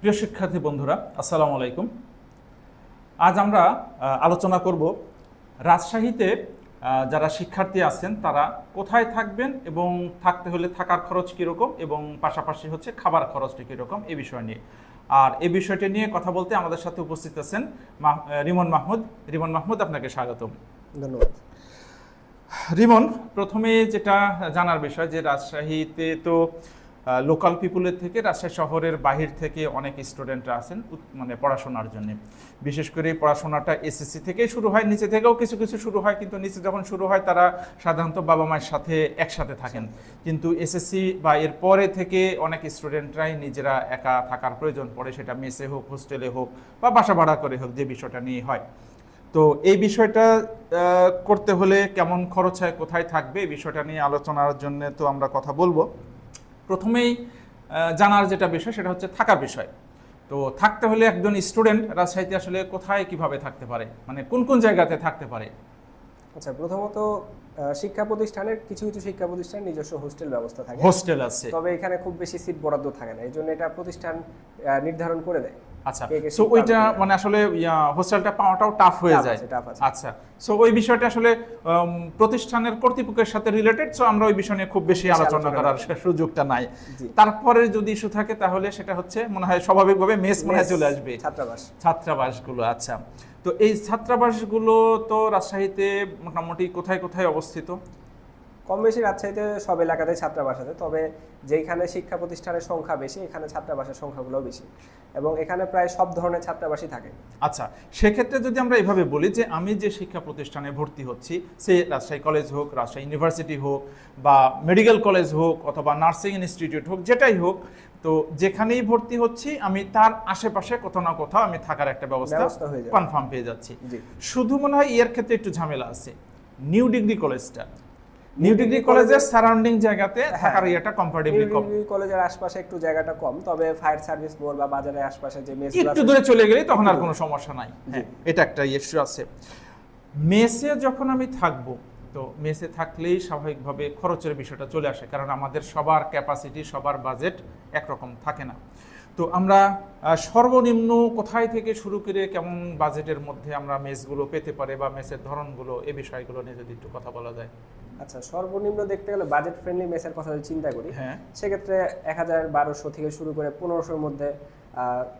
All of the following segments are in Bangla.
প্রিয় শিক্ষার্থী বন্ধুরা আসসালামু আলাইকুম। আজ আমরা আলোচনা করব রাজশাহীতে যারা শিক্ষার্থী আছেন তারা কোথায় থাকবেন এবং থাকতে হলে থাকার খরচ কীরকম এবং পাশাপাশি হচ্ছে খাবার খরচটা কীরকম এ বিষয় নিয়ে। আর এ বিষয়টি নিয়ে কথা বলতে আমাদের সাথে উপস্থিত আছেন রিমন মাহমুদ। রিমন মাহমুদ আপনাকে স্বাগতম। ধন্যবাদ। রিমন প্রথমে যেটা জানার বিষয় যে রাজশাহীতে তো লোকাল পিপুলের থেকে, রাজশাহী শহরের বাহির থেকে অনেক স্টুডেন্টরা আছেন মানে পড়াশোনার জন্য। বিশেষ করে পড়াশোনাটা এসএসসি থেকেই শুরু হয়, নিচে থেকেও কিছু কিছু শুরু হয়, কিন্তু নিচে যখন শুরু হয়, তারা সাধারণত বাবা মায়ের সাথে একসাথে থাকেন। কিন্তু এসএসসি বা এর পরে থেকে অনেক স্টুডেন্টরাই নিজেরা একা থাকার প্রয়োজন পড়ে, সেটা মেসে হোক, হোস্টেলে হোক, বা বাসা ভাড়া করে হোক, যে বিষয়টা নিয়ে হয়। তো এই বিষয়টা করতে হলে কেমন খরচ হয়, কোথায় থাকবে, এই বিষয়টা নিয়ে আলোচনার জন্য তো আমরা কথা বলব। প্রথমেই জানার যেটা বিষয় সেটা হচ্ছে থাকার বিষয়। তো থাকতে হলে একজন স্টুডেন্ট রাজশাহীতে আসলে কোথায় কীভাবে থাকতে পারে? মানে কোন কোন জায়গাতে থাকতে পারে? আচ্ছা প্রথমত শিক্ষা প্রতিষ্ঠানের কিছু কিছু শিক্ষা প্রতিষ্ঠান নিজস্ব হোস্টেল ব্যবস্থা থাকে। হোস্টেল আছে। তবে এখানে খুব বেশি সিট বরাদ্দ থাকে না। এই জন্য এটা প্রতিষ্ঠান নির্ধারণ করে দেয়। আচ্ছা সো ওইটা মানে আসলে হোস্টেলটা পাওয়াটাও টাফ হয়ে যায়। আচ্ছা সো ওই বিষয়টা আসলে প্রতিষ্ঠানের কর্তৃপক্ষের সাথে রিলেটেড সো আমরা ওই বিষয় নিয়ে খুব বেশি আলোচনা করার সুযোগটা নাই। তারপরে যদি ইস্যু থাকে তাহলে সেটা হচ্ছে মনে হয় স্বাভাবিকভাবে মেস মনে হয় চলে আসবে। ছাত্রাবাস। ছাত্রাবাসগুলো আচ্ছা। তো এই ছাত্রাবাসগুলো তো রাজশাহীতে মোটামুটি কোথায় কোথায় অবস্থিত? কম বেশি রাজশাহীতে সব এলাকাতে ছাত্রাবাস আছে তবে যেখানে শিক্ষা প্রতিষ্ঠানের সংখ্যা বেশি এখানে ছাত্রাবাসের সংখ্যাগুলো বেশি। এবং এখানে প্রায় সব ধরনের ছাত্রাবাসই থাকে। আচ্ছা সেক্ষেত্রে যদি আমরা এভাবে বলি যে আমি যে শিক্ষা প্রতিষ্ঠানে ভর্তি হচ্ছি সে রাজশাহী কলেজ হোক রাজশাহী ইউনিভার্সিটি হোক বা মেডিকেল কলেজ হোক অথবা নার্সিং ইনস্টিটিউট হোক যেটাই হোক তো যেখানেই ভর্তি হচ্ছি আমি তার আশেপাশে কোথাও না কোথাও আমি থাকার একটা ব্যবস্থা হয়ে কনফার্ম পেয়ে যাচ্ছি। শুধু মনে হয় এর ক্ষেত্রে একটু ঝামেলা আছে। নিউ ডিগ্রি কলেজটা নিউ ডিগ্রি কলেজের সারাউন্ডিং জায়গাতে হ্যাঁ। থাকার ইয়েটা কম্পারেটিভলি কম। কলেজের আশপাশে একটু জায়গাটা কম তবে ফায়ার সার্ভিস বোর্ড বা বাজারের আশপাশে যে মেস একটু দূরে চলে গেলেই তখন আর কোনো সমস্যা নাই। হ্যাঁ। এটা একটা ইস্যু আছে। মেসে যখন আমি থাকব তো মেসে থাকলেই স্বাভাবিকভাবে খরচের বিষয়টা চলে আসে কারণ আমাদের সবার ক্যাপাসিটি সবার বাজেট একরকম থাকে না। তো আমরা সর্বনিম্ন কোথায় থেকে শুরু করে কেমন বাজেটের মধ্যে আমরা মেসগুলো পেতে পারে বা মেসের ধরনগুলো এ বিষয়গুলো নিয়ে যদি একটু কথা বলা যায়। আচ্ছা সর্বনিম্ন দেখতে গেলে বাজেট ফ্রেন্ডলি মেসের কথা যদি চিন্তা করি হ্যাঁ। সেক্ষেত্রে এক হাজার বারোশো থেকে শুরু করে পনেরোশোর মধ্যে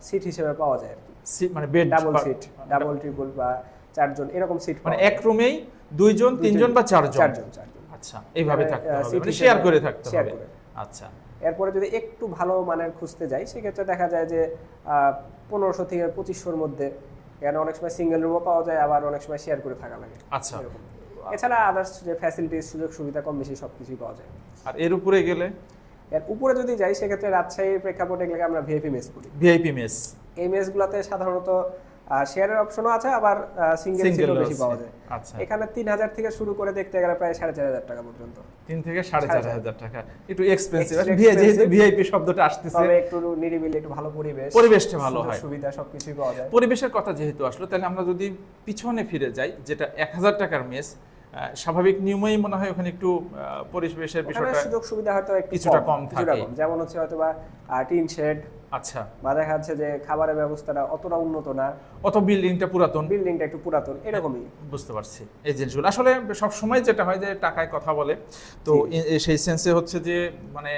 সিট হিসেবে পাওয়া যায় আর কি। সি- মানে bed double seat double triple বা চারজন এরকম সিট মানে এক রুমেই দুইজন তিনজন বা চারজন? চারজন চারজন। আচ্ছা এইভাবে মানে, থাকতে হবে মানে শেয়ার করে থাকতে হবে। আচ্ছা। এরপরে যদি একটু ভালো মানের খুঁজতে যাই সেক্ষেত্রে দেখা যায় যে পনেরোশো থেকে পঁচিশশোর মধ্যে এখানে অনেক সময় সিঙ্গেল রুমও পাওয়া যায় আবার অনেক সময় শেয়ার করে থাকা লাগে। আচ্ছা। এছাড়া আদার্স যে ফ্যাসিলিটিস সুযোগ সুবিধা কম বেশি সব কিছুই পাওয়া যায়। আর এর উপরে গেলে? এর উপরে যদি যাই সেক্ষেত্রে রাজশাহীর প্রেক্ষাপটে গেলে আমরা ভিআইপি মেস করি। ভিআইপি মেস এই মেসগুলোতে সাধারণত শেয়ারের অপশনও আছে আবার সিঙ্গেল সিটও বেশি পাওয়া যায়। আচ্ছা। এখানে তিন হাজার থেকে শুরু করে দেখতে গেলে প্রায় সাড়ে চার হাজার টাকা পর্যন্ত। থেকে সাড়ে চার হাজার টাকা। একটু এক্সপেন্সিভ যেহেতু ভিআইপি শব্দটা আসতেছে। তবে একটু নিরিবিলি একটু ভালো পরিবেশ পরিবেশটা ভালো হয়। সুবিধা সবকিছুই পাওয়া যায়। পরিবেশের কথা যেহেতু আসলো তাহলে আমরা যদি পিছনে ফিরে যাই যেটা এক হাজার টাকার মেস স্বাভাবিক নিয়মেই মনে হয় ওখানে একটু পরিবেশের বিষয়টা সুযোগ সুবিধা হয়তো কিছুটা কম থাকে। যেমন হচ্ছে হয়তো বা টিন শেড আচ্ছা। বা দেখা যাচ্ছে যে খাবারের ব্যবস্থাটা অতটা উন্নত না। অত বিল্ডিংটা পুরাতন। বিল্ডিংটা একটু পুরাতন এরকমই। বুঝতে পারছি। এই জিনিসগুলো আসলে সব সময় যেটা হয় যে টাকায় কথা বলে তো সেই সেন্সে হচ্ছে যে মানে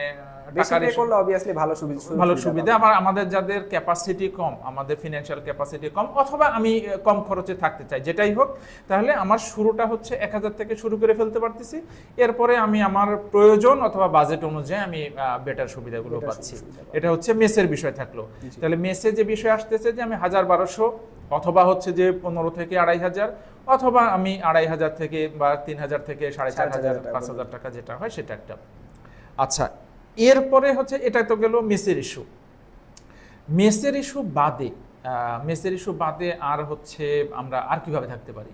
করলে অবভিয়াসলি ভালো সুবিধা ভালো সুবিধা। আবার আমাদের যাদের ক্যাপাসিটি কম আমাদের ফিনান্সিয়াল ক্যাপাসিটি কম অথবা আমি কম খরচে থাকতে চাই যেটাই হোক তাহলে আমার শুরুটা হচ্ছে এক হাজার থেকে শুরু করে ফেলতে পারতেছি। এরপরে আমি আমার প্রয়োজন অথবা বাজেট অনুযায়ী আমি বেটার সুবিধাগুলো পাচ্ছি। এটা হচ্ছে মেসের বিষয়। থাকল। তাহলে মেসে যে বিষয় আসতেছে যে আমি হাজার বারোশো অথবা হচ্ছে যে পনেরো থেকে আড়াই হাজার অথবা আমি আড়াই হাজার থেকে বা তিন হাজার থেকে সাড়ে চার হাজার পাঁচ হাজার টাকা যেটা হয় সেটা একটা। আচ্ছা এরপরে হচ্ছে এটা তো গেল মেসের ইস্যু মেসের ইস্যু বাদে মেসের ইস্যু বাদে আর হচ্ছে আমরা আর কীভাবে থাকতে পারি?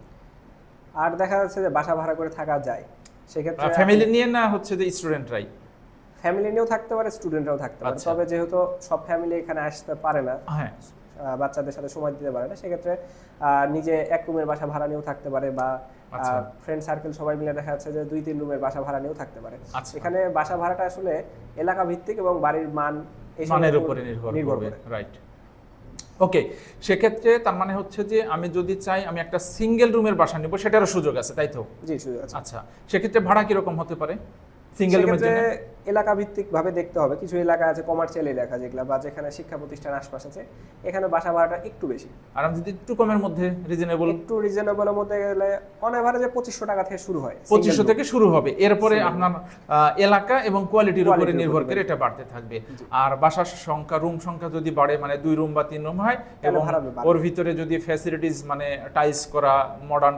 আর দেখা যাচ্ছে যে বাসা ভাড়া করে থাকা যায়। সেক্ষেত্রে ফ্যামিলি নিয়ে না হচ্ছে যে স্টুডেন্টরাই ফ্যামিলি নিয়েও থাকতে পারে স্টুডেন্টরাও থাকতে পারে। আচ্ছা। তবে যেহেতু সব ফ্যামিলি এখানে আসতে পারে না হ্যাঁ। বাচ্চাদের সাথে সময় দিতে পারে না সেক্ষেত্রে নিজে এক রুমের বাসা ভাড়া নিয়েও থাকতে পারে বা আচ্ছা। ফ্রেন্ড সার্কেল সবাই মিলে দেখা যাচ্ছে যে দুই তিন রুমের বাসা ভাড়া নিয়েও থাকতে পারে। আচ্ছা। এখানে বাসা ভাড়াটা আসলে এলাকা ভিত্তিক এবং বাড়ির মান এইসবের মানের উপরে নির্ভর করবে করে। রাইট ওকে সেক্ষেত্রে তার মানে হচ্ছে যে আমি যদি চাই আমি একটা সিঙ্গেল রুমের বাসা নিব সেটারও সুযোগ আছে তাই তো? জি সুযোগ আছে। আচ্ছা সেক্ষেত্রে ভাড়া কীরকম হতে পারে? সিঙ্গেল রুমের জন্য? এলাকা ভিত্তিক ভাবে দেখতে হবে। কিছু এলাকা আছে কমার্শিয়াল এলাকা যেগুলো বা যেখানে শিক্ষা প্রতিষ্ঠান আশপাশ আছে এখানে বাসা ভাড়াটা একটু বেশি। আর আমি যদি একটু কমের মধ্যে রিজনেবল একটু রিজনেবলের মধ্যে গেলে অন এভারেজে পঁচিশশো টাকা থেকে শুরু হয়। পঁচিশশো থেকে শুরু হবে। এরপরে আপনার এলাকা এবং কোয়ালিটির উপরে নির্ভর করে এটা বাড়তে থাকবে। আর বাসার সংখ্যা রুম সংখ্যা যদি বাড়ে মানে দুই রুম বা তিন রুম হয় এবং ভাড়া। ওর ভিতরে যদি ফ্যাসিলিটিস মানে টাইস করা মডার্ন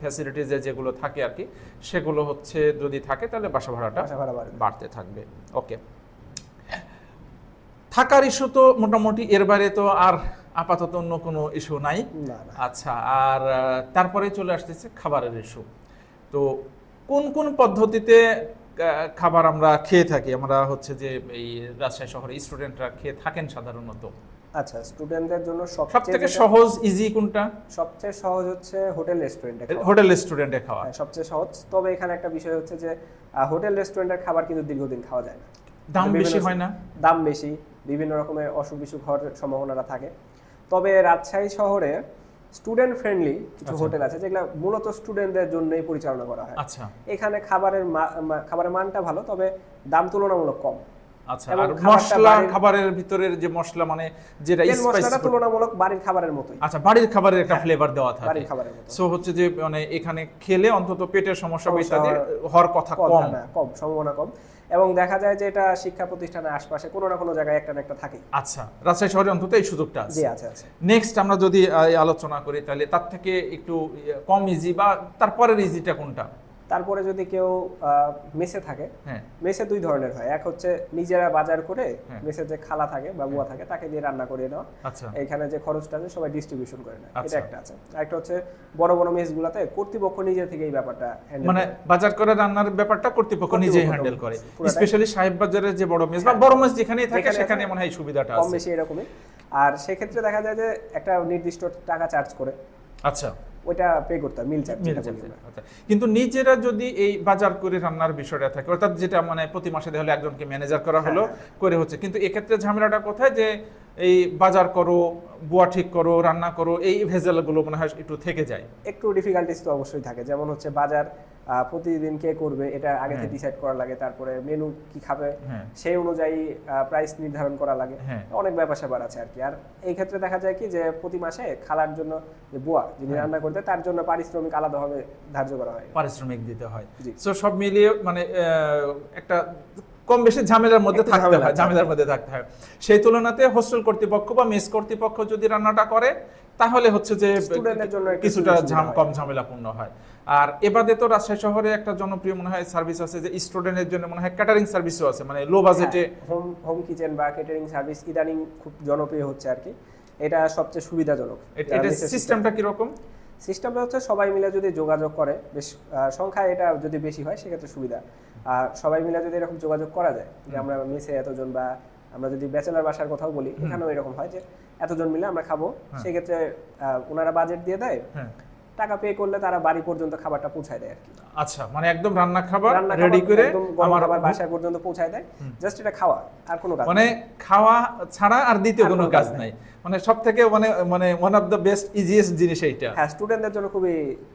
ফ্যাসিলিটিস যেগুলো থাকে আর কি সেগুলো হচ্ছে যদি থাকে তাহলে বাসা ভাড়াটা ভাড়া বাড়তে থাকবে ওকে থাকার ইস্যু তো মোটামুটি এর বাইরে তো আর আপাতত অন্য কোনো ইস্যু নাই। আচ্ছা আর তারপরে চলে আসতেছে খাবারের ইস্যু তো কোন কোন পদ্ধতিতে খাবার আমরা খেয়ে থাকি? আমরা হচ্ছে যে এই রাজশাহী শহরে স্টুডেন্টরা খেয়ে থাকেন সাধারণত। আচ্ছা স্টুডেন্টদের জন্য সব সবচেয়ে সহজ ইজি কোনটা? সবচেয়ে সহজ হচ্ছে হোটেল রেস্টুরেন্টে হোটেল রেস্টুরেন্টে খাওয়া। সবচেয়ে সহজ। তবে এখানে একটা বিষয় হচ্ছে যে হোটেল রেস্টুরেন্টের খাবার কিন্তু দীর্ঘদিন খাওয়া যায় না। দাম বেশি হয় না? দাম বেশি বিভিন্ন রকমের অসুখ বিসুখ হওয়ার সম্ভাবনাটা থাকে। তবে রাজশাহী শহরে স্টুডেন্ট ফ্রেন্ডলি কিছু আচ্ছা। হোটেল আছে যেগুলো মূলত স্টুডেন্টদের জন্যই পরিচালনা করা হয়। আচ্ছা। এখানে খাবারের খাবারের মানটা ভালো তবে দাম তুলনামূলক কম। আচ্ছা আর মশলা খাবারের ভিতরের যে মশলা মানে যেটা স্পাইস তুলনামূলক বাড়ির খাবারের মতোই। আচ্ছা বাড়ির খাবারের একটা ফ্লেভার দেওয়া থাকে। বাড়ির খাবারের মতো সো হচ্ছে যে মানে এখানে খেলে অন্তত পেটের সমস্যা বা ইত্যাদি হওয়ার- হওয়ার কথা কম কম। সম্ভাবনা কম। এবং দেখা যায় যে এটা শিক্ষা প্রতিষ্ঠানের আশপাশে কোনো না কোনো জায়গায় একটা না একটা থাকে আচ্ছা রাজশাহী শহরে অন্তত এই সুযোগটা আছে। আছে আছে। নেক্সট আমরা যদি আলোচনা করি তাহলে তার থেকে একটু ইয়ে, কম ইজি বা তারপরের ইজিটা কোনটা? তারপরে যদি কেউ মেসে থাকে হ্যাঁ। মেসে দুই ধরনের হয়। এক হচ্ছে নিজেরা বাজার করে হ্যাঁ। মেসে যে খালা থাকে বা বুয়া থাকে তাকে দিয়ে রান্না করে নেওয়া আচ্ছা। এখানে যে খরচটা আছে সবাই ডিস্ট্রিবিউশন করে নেয়। এটা আচ্ছা। একটা আছে। আরেকটা হচ্ছে বড় বড় মেসগুলোতে কর্তৃপক্ষ নিজে থেকে এই ব্যাপারটা মানে বাজার করে রান্নার ব্যাপারটা কর্তৃপক্ষ নিজেই হ্যান্ডেল করে। স্পেশালি সাহেব বাজারের যে বড় মেস বা হ্যাঁ। বড় মেস যেখানেই থাকে সেখানে মনে হয় সুবিধাটা কম বেশি এরকমই। আর সেক্ষেত্রে দেখা যায় যে একটা নির্দিষ্ট টাকা চার্জ করে। আচ্ছা। ওইটা পে করতে হয় মিল চার্জ আচ্ছা। কিন্তু নিজেরা যদি এই বাজার করে রান্নার বিষয়টা থাকে অর্থাৎ যেটা মানে প্রতি মাসে হলে একজনকে ম্যানেজার করা হলো হ্যাঁ, করে হচ্ছে। কিন্তু এক্ষেত্রে ঝামেলাটা কোথায় যে এই বাজার করো বুয়া ঠিক করো রান্না করো এই ভেজালগুলো মনে হয় একটু থেকে যায়। একটু ডিফিকাল্টিস তো অবশ্যই থাকে। যেমন হচ্ছে বাজার প্রতিদিন কে করবে এটা আগে থেকে হ্যাঁ। ডিসাইড করা লাগে তারপরে মেনু কি খাবে হ্যাঁ সেই অনুযায়ী প্রাইস নির্ধারণ করা লাগে হ্যাঁ। অনেক ব্যাপার স্যাপার আছে আর কি আর এই ক্ষেত্রে দেখা যায় কি যে প্রতি মাসে খালার জন্য যে বুয়া যিনি হ্যাঁ। রান্না করতে তার জন্য পারিশ্রমিক আলাদাভাবে ধার্য করা হয় পারিশ্রমিক দিতে হয়। সো সব মিলিয়ে মানে একটা কম বেশি ঝামেলার মধ্যে থাকতে হয় ঝামেলার মধ্যে থাকতে হয় সেই তুলনাতে হোস্টেল কর্তৃপক্ষ বা মেস কর্তৃপক্ষ যদি রান্নাটা করে তাহলে হচ্ছে যে কিছুটা ঝাম কম ঝামেলাপূর্ণ হয়। আর এবারে তো রাজশাহী শহরে একটা জনপ্রিয় মনে হয় সার্ভিস আছে যে স্টুডেন্টের জন্য মনে হয় ক্যাটারিং সার্ভিসও আছে মানে লো বাজেটে হোম হোম কিচেন বা কেটারিং সার্ভিস ইদানিং খুব জনপ্রিয় হচ্ছে আর কি। এটা সবচেয়ে সুবিধাজনক। এটা সিস্টেমটা কীরকম? সিস্টেমটা হচ্ছে সবাই মিলে যদি যোগাযোগ করে বেশ সংখ্যা এটা যদি বেশি হয় সেক্ষেত্রে সুবিধা। আর সবাই মিলে যদি এরকম যোগাযোগ করা যায় যে আমরা মেসে এতজন বা আমরা যদি ব্যাচেলার বাসার কথাও বলি এখানেও এরকম হয় যে এতজন মিলে আমরা খাব সেক্ষেত্রে ওনারা বাজেট দিয়ে দেয় হ্যাঁ। টাকা পে করলে তারা বাড়ি পর্যন্ত খাবারটা পৌঁছায় দেয় আর কি। আচ্ছা মানে একদম রান্না খাবার রেডি করে আমার খাবার বাসায় পর্যন্ত পৌঁছায় দেয় জাস্ট এটা খাওয়া আর কোনো কাজ মানে খাওয়া ছাড়া আর দ্বিতীয় কোনো কাজ কাজ নাই। মানে সব থেকে মানে মানে one of the best easiest জিনিস এইটা। হ্যাঁ স্টুডেন্টদের জন্য খুবই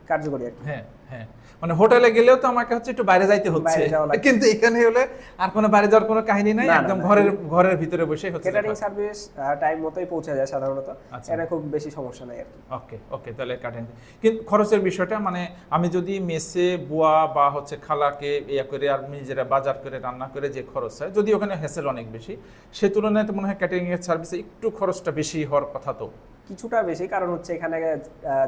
কার্যকরী আর কি। হ্যাঁ হ্যাঁ। মানে হোটেলে গেলেও তো আমাকে হচ্ছে একটু বাইরে যাইতে হচ্ছে। কিন্তু এখানে হলে আর কোনো বাইরে যাওয়ার কোনো কাহিনী নাই একদম ঘরের ঘরের ভিতরে বসে হচ্ছে কেটারিং সার্ভিস টাইম মতোই পৌঁছে যায় সাধারণত। আচ্ছা। এটা খুব বেশি সমস্যা নাই আর কি। ওকে ওকে তাহলে কাটেন। কিন্তু খরচের বিষয়টা মানে আমি যদি মেসে বুয়া বা হচ্ছে খালাকে ইয়া করে আর নিজেরা বাজার করে রান্না করে যে খরচ হয় যদি ওখানে হেসেল অনেক বেশি সে তুলনায় তো মনে হয় ক্যাটারিং এর সার্ভিসে একটু খরচটা বেশি হওয়ার কথা তো। কিছুটা বেশি কারণ হচ্ছে এখানে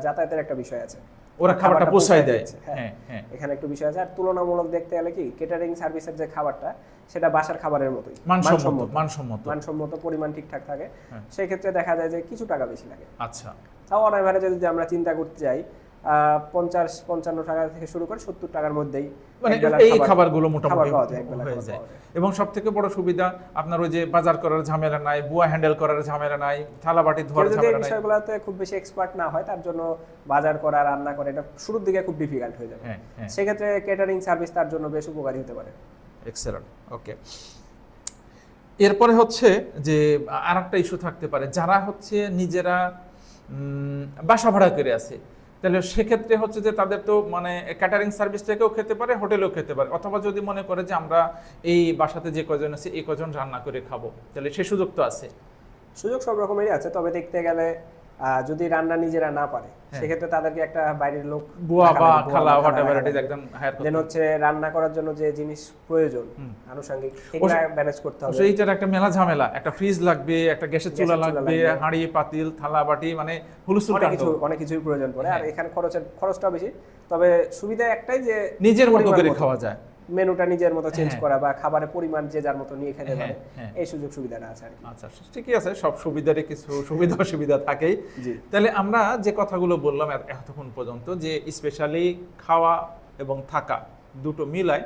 যাতায়াতের একটা বিষয় আছে। ওরা খাবারটা পৌঁছায় দেয়। হ্যাঁ। হ্যাঁ হ্যাঁ। এখানে একটু বিষয় আছে আর তুলনামূলক দেখতে গেলে কি কেটারিং সার্ভিসের যে খাবারটা সেটা বাসার খাবারের মতোই। মানসম্মত মানসম্মত। মানসম্মত। পরিমাণ ঠিকঠাক থাকে। হ্যাঁ। সেই ক্ষেত্রে দেখা যায় যে কিছু টাকা বেশি লাগে। আচ্ছা। তাও অন যদি আমরা চিন্তা করতে যাই আহ, পঞ্চাশ পঞ্চান্ন টাকা থেকে শুরু করে সত্তর টাকার মধ্যেই মানে এই খাবার- খাবারগুলো মোটামুটি হয়ে যায়। এবং সব থেকে বড় সুবিধা আপনার ওই যে বাজার করার ঝামেলা নাই বুয়া হ্যান্ডেল করার ঝামেলা নাই থালা বাটি ধোয়ার ঝামেলা নাই। বিষয়গুলোতে খুব বেশি এক্সপার্ট না হয় তার জন্য বাজার করা রান্না করা এটা শুরুর দিকে খুব ডিফিকাল্ট হয়ে যাবে। হ্যাঁ হ্যাঁ। সেক্ষেত্রে কেটারিং সার্ভিস তার জন্য বেশ উপকারী হতে পারে। এক্সেলেন্ট ওকে এরপরে হচ্ছে যে আর একটা ইস্যু থাকতে পারে যারা হচ্ছে নিজেরা উম, বাসা ভাড়া করে আছে। তাহলে সেক্ষেত্রে হচ্ছে যে তাদের তো মানে ক্যাটারিং সার্ভিস থেকেও খেতে পারে, হোটেলেও খেতে পারে। অথবা যদি মনে করে যে আমরা এই বাসাতে যে কজন আছে, এই কজন রান্না করে খাব, তাহলে সে সুযোগ তো আছে। সুযোগ সব রকমেরই আছে, তবে দেখতে গেলে যদি রান্না নিজেরা না পারে হ্যাঁ। সেক্ষেত্রে তাদেরকে একটা বাইরের লোক বুয়া বা খালা বা হোয়াট এভার রাখা ইট ইজ একদম হায়ার দেন হচ্ছে রান্না করার জন্য যে জিনিস প্রয়োজন আনুষঙ্গিক ম্যানেজ করতে হবে সেইটার একটা মেলা ঝামেলা একটা ফ্রিজ লাগবে একটা গ্যাসের চুলা লাগবে। হাঁড়ি পাতিল থালা বাটি মানে অনেক কিছু অনেক কিছুই প্রয়োজন পড়ে আর হ্যাঁ। এখানে খরচের খরচটা বেশি তবে সুবিধা একটাই যে নিজের মতো করে মতো। খাওয়া যায় মেনুটা নিজের মতো চেঞ্জ হ্যাঁ। করা বা খাবারের পরিমাণ যে যার মতো নিয়ে খেতে হ্যাঁ, পারে হ্যাঁ। এই সুযোগ সুবিধাটা আছে আচ্ছা ঠিকই আছে সব সুবিধারই কিছু সুবিধা অসুবিধা থাকেই তাহলে আমরা যে কথাগুলো বললাম এতক্ষণ পর্যন্ত যে স্পেশালি খাওয়া এবং থাকা দুটো মিলায়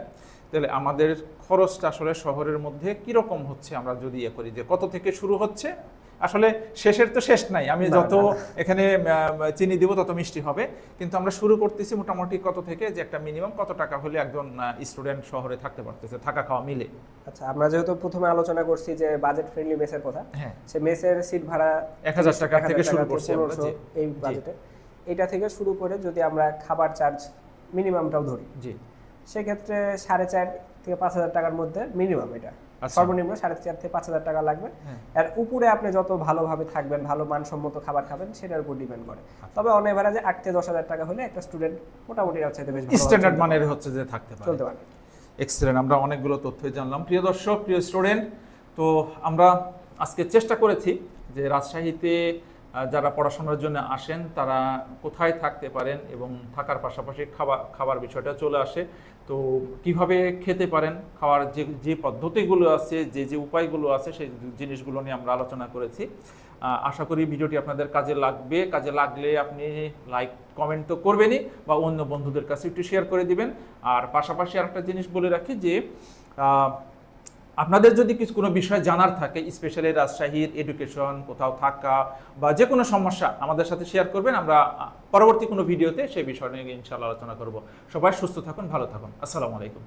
তাহলে আমাদের খরচটা আসলে শহরের মধ্যে কীরকম হচ্ছে আমরা যদি ইয়ে করি? যে কত থেকে শুরু হচ্ছে আসলে শেষের তো শেষ নাই। আমি যত এখানে চিনি দিব তত মিষ্টি হবে। কিন্তু আমরা শুরু করতেছি মোটামুটি কত থেকে যে একটা মিনিমাম কত টাকা হলে একজন স্টুডেন্ট শহরে থাকতে পারতেছে থাকা খাওয়া মিলে। আচ্ছা আমরা যেহেতু প্রথমে আলোচনা করছি যে বাজেট ফ্রেন্ডলি মেসের কথা হ্যাকা সে মেসের সিট ভাড়া এক হাজার টাকা থেকে শুরু করছি আমরা, 1500 এই বাজেটে এটা থেকে শুরু করে যদি আমরা খাবার চার্জ মিনিমামটাও ধরি জি। সেক্ষেত্রে সাড়ে চার থেকে পাঁচ হাজার টাকার মধ্যে মিনিমাম এটা। সর্বনিম্ন সাড়ে চার থেকে পাঁচ হাজার টাকা লাগবে। হ্যাঁ। আর উপরে আপনি যত ভালোভাবে থাকবেন ভালো মানসম্মত খাবার খাবেন সেটার উপর ডিপেন্ড করে। আচ্ছা। তবে অন এভারেজে আট থেকে দশ হাজার টাকা হলে একটা স্টুডেন্ট মোটামুটি চাইতে বেশ স্ট্যান্ডার্ড মানের হচ্ছে যে থাকতে পারে, পারে চলতে পারে। এক্সেলেন্ট আমরা অনেকগুলো তথ্যই জানলাম। প্রিয় দর্শক প্রিয় স্টুডেন্ট তো আমরা আজকে চেষ্টা করেছি যে রাজশাহীতে যারা পড়াশোনার জন্য আসেন তারা কোথায় থাকতে পারেন এবং থাকার পাশাপাশি খাবার খাবার বিষয়টা চলে আসে। তো কীভাবে খেতে পারেন? খাওয়ার যে যে পদ্ধতিগুলো আছে, যে যে উপায়গুলো আছে, সেই জিনিসগুলো নিয়ে আমরা আলোচনা করেছি। আশা করি ভিডিওটি আপনাদের কাজে লাগবে। কাজে লাগলে আপনি লাইক, কমেন্ট তো করবেনই বা অন্য বন্ধুদের কাছে একটু শেয়ার করে দিবেন। আর পাশাপাশি আরেকটা জিনিস বলে রাখি যে আপনাদের যদি কিছু কোনো বিষয় জানার থাকে, স্পেশালি রাজশাহীর এডুকেশন, কোথাও থাকা বা যে কোনো সমস্যা আমাদের সাথে শেয়ার করবেন, আমরা পরবর্তী কোনো ভিডিওতে সেই বিষয় নিয়ে ইনশাআল্লাহ আলোচনা করব। সবাই সুস্থ থাকুন, ভালো থাকুন। আসসালামু আলাইকুম।